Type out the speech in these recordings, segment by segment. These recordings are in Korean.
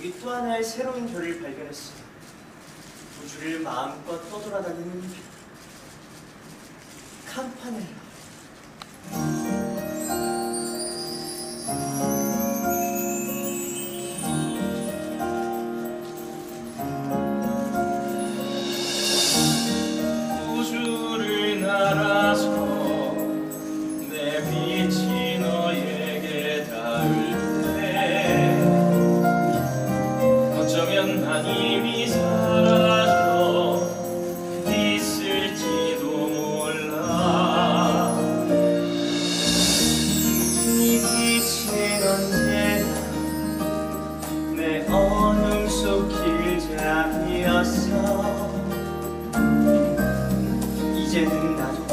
우리 또 하나의 새로운 별을 발견했습니다. 우주를 마음껏 떠돌아다니는 별. 캄파넬라. 하나님이 살아서 있을지도 몰라. 네 빛은 언제나 내 어둠 속 길잡이었어. 이제는 나도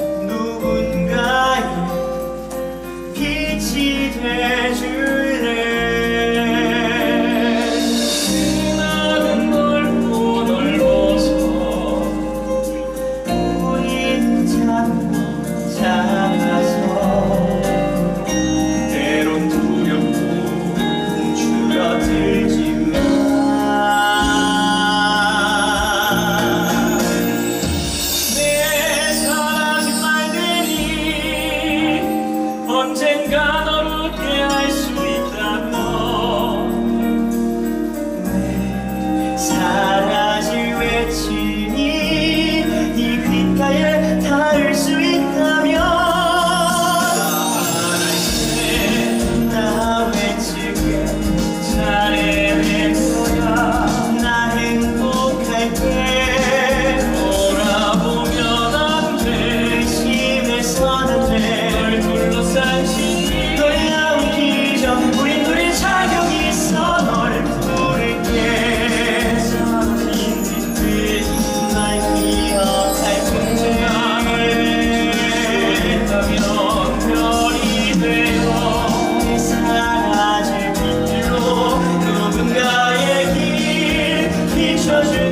这是。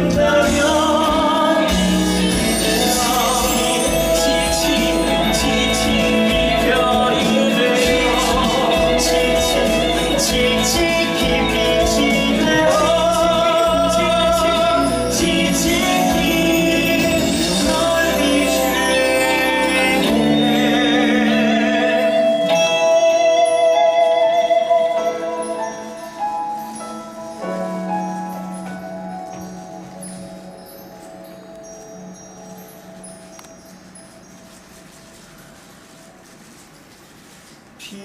빛이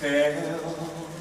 되어